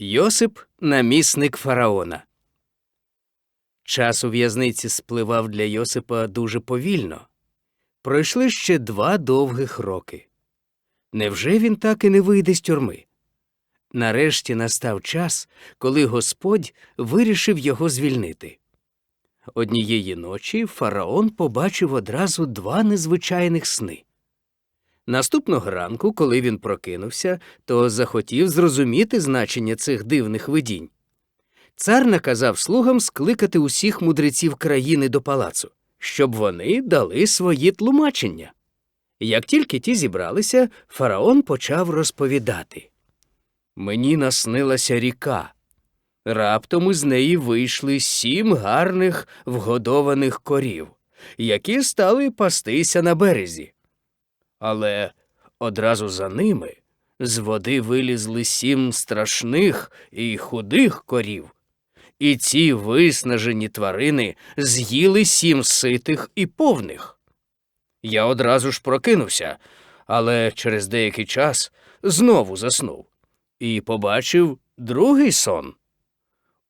Йосип намісник фараона. Час у в'язниці спливав для Йосипа дуже повільно. Пройшли ще два довгих роки. Невже він так і не вийде з тюрми? Нарешті настав час, коли Господь вирішив його звільнити. Однієї ночі фараон побачив одразу два незвичайних сни. Наступного ранку, коли він прокинувся, то захотів зрозуміти значення цих дивних видінь. Цар наказав слугам скликати усіх мудреців країни до палацу, щоб вони дали свої тлумачення. Як тільки ті зібралися, фараон почав розповідати Мені наснилася ріка. Раптом із неї вийшли сім гарних вгодованих корів, які стали пастися на березі. Але одразу за ними з води вилізли сім страшних і худих корів, і ці виснажені тварини з'їли сім ситих і повних. Я одразу ж прокинувся, але через деякий час знову заснув і побачив другий сон.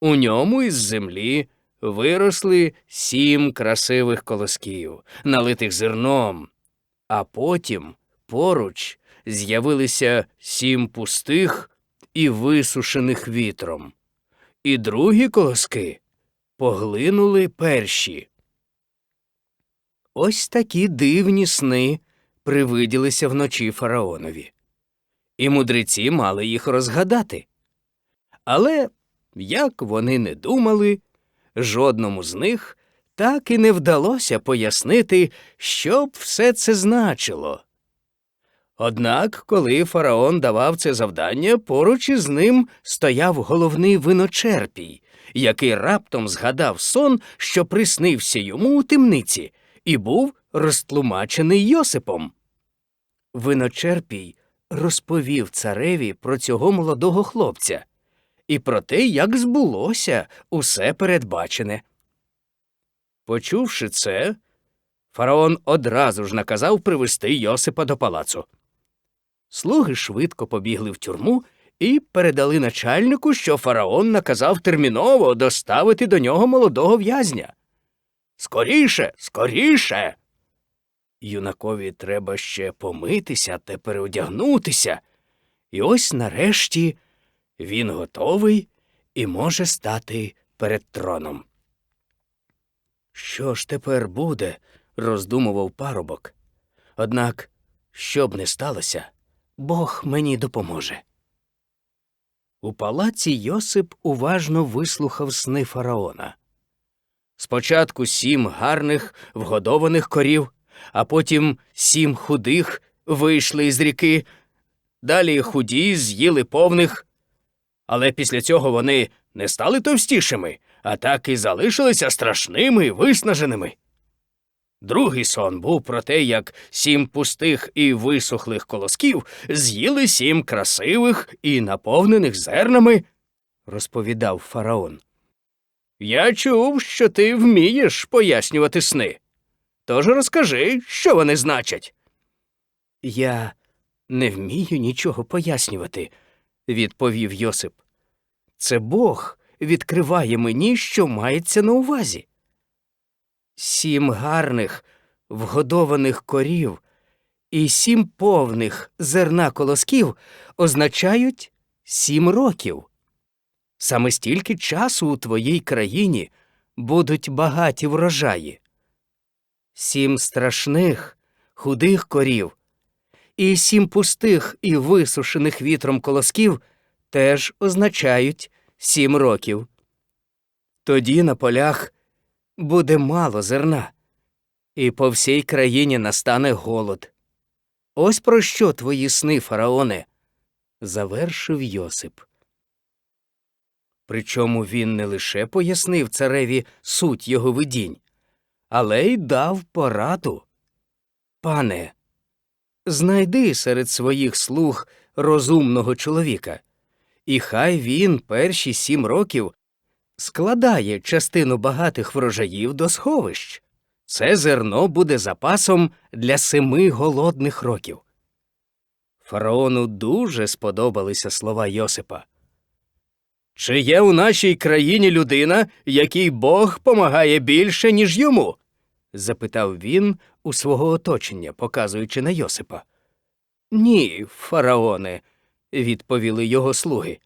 У ньому із землі виросли сім красивих колосків, налитих зерном, а потім поруч з'явилися сім пустих і висушених вітром, і другі колоски поглинули перші. Ось такі дивні сни привиділися вночі фараонові, і мудреці мали їх розгадати. Але, як вони не думали, жодному з них так і не вдалося пояснити, що б все це значило. Однак, коли фараон давав це завдання, поруч із ним стояв головний виночерпій, який раптом згадав сон, що приснився йому у темниці, і був розтлумачений Йосипом. Виночерпій розповів цареві про цього молодого хлопця і про те, як збулося усе передбачене. Почувши це, фараон одразу ж наказав привести Йосипа до палацу. Слуги швидко побігли в тюрму і передали начальнику, що фараон наказав терміново доставити до нього молодого в'язня. Скоріше, скоріше. Юнакові треба ще помитися та переодягнутися. І ось нарешті він готовий і може стати перед троном. Що ж тепер буде? роздумував парубок. Однак, що б не сталося, Бог мені допоможе. У палаці Йосип уважно вислухав сни фараона. Спочатку сім гарних вгодованих корів, а потім сім худих вийшли із ріки, далі худі з'їли повних. Але після цього вони не стали товстішими, а так і залишилися страшними і виснаженими. Другий сон був про те, як сім пустих і висохлих колосків з'їли сім красивих і наповнених зернами, розповідав фараон. Я чув, що ти вмієш пояснювати сни. Тож розкажи, що вони значать. Я не вмію нічого пояснювати, відповів Йосип. Це Бог відкриває мені, що мається на увазі. Сім гарних вгодованих корів і сім повних зерна колосків означають сім років. Саме стільки часу у твоїй країні будуть багаті врожаї. Сім страшних, худих корів і сім пустих і висушених вітром колосків теж означають сім років. Тоді на полях буде мало зерна, і по всій країні настане голод. Ось про що твої сни, фараоне, завершив Йосип. Причому він не лише пояснив цареві суть його видінь, але й дав пораду. Пане, знайди серед своїх слуг розумного чоловіка, і хай він перші сім років складає частину багатих врожаїв до сховищ. Це зерно буде запасом для семи голодних років. Фараону дуже сподобалися слова Йосипа. Чи є у нашій країні людина, якій Бог помагає більше, ніж йому? запитав він у свого оточення, показуючи на Йосипа. Ні, фараоне, відповіли його слуги.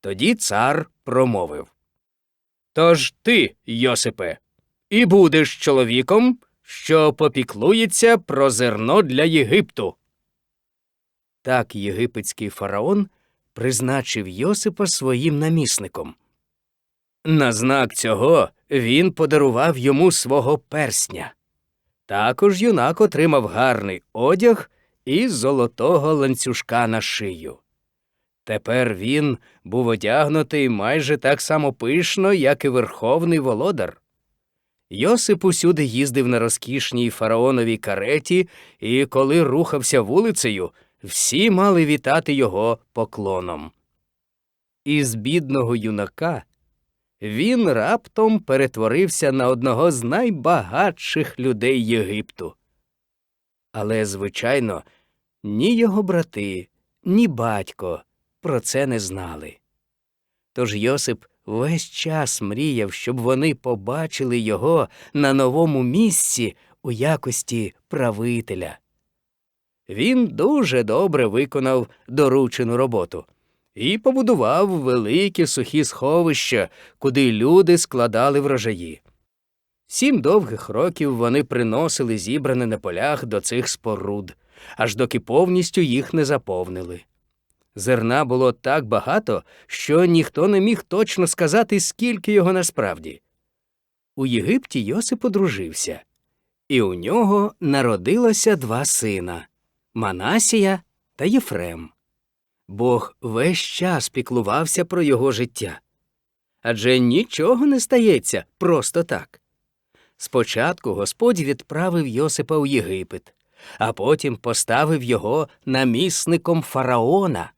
Тоді цар промовив. Тож ти, Йосипе, і будеш чоловіком, що попіклується про зерно для Єгипту. Так єгипетський фараон призначив Йосипа своїм намісником. На знак цього він подарував йому свого персня. Також юнак отримав гарний одяг і золотого ланцюжка на шию. Тепер він був одягнутий майже так само пишно, як і верховний володар. Йосип усюди їздив на розкішній фараоновій кареті, і коли рухався вулицею, всі мали вітати його поклоном. Із бідного юнака він раптом перетворився на одного з найбагатших людей Єгипту. Але, звичайно, ні його брати, ні батько про це не знали. Тож Йосип весь час мріяв, щоб вони побачили його на новому місці у якості правителя. Він дуже добре виконав доручену роботу і побудував великі сухі сховища, куди люди складали врожаї. Сім довгих років вони приносили зібране на полях до цих споруд, аж доки повністю їх не заповнили. Зерна було так багато, що ніхто не міг точно сказати, скільки його насправді. У Єгипті Йосип одружився, і у нього народилося два сина Манасія та Єфрем. Бог весь час піклувався про його життя. Адже нічого не стається просто так. Спочатку Господь відправив Йосипа у Єгипет, а потім поставив його намісником фараона.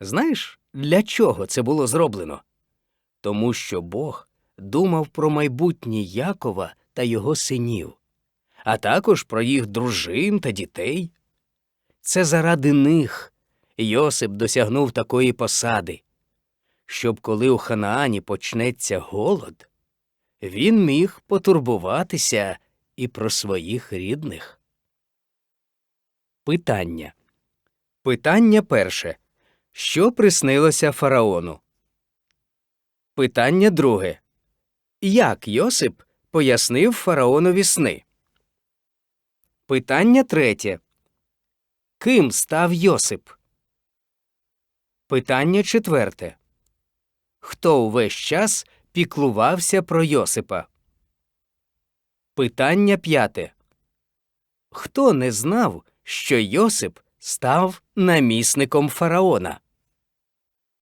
Знаєш, для чого це було зроблено? Тому що Бог думав про майбутнє Якова та його синів, а також про їх дружин та дітей. Це заради них Йосип досягнув такої посади, щоб коли у Ханаані почнеться голод, він міг потурбуватися і про своїх рідних. Питання. Питання перше. Що приснилося фараону? Питання друге. Як Йосип пояснив фараонові сни? Питання третє. Ким став Йосип? Питання четверте. Хто увесь час піклувався про Йосипа? Питання п'яте. Хто не знав, що Йосип став намісником фараона?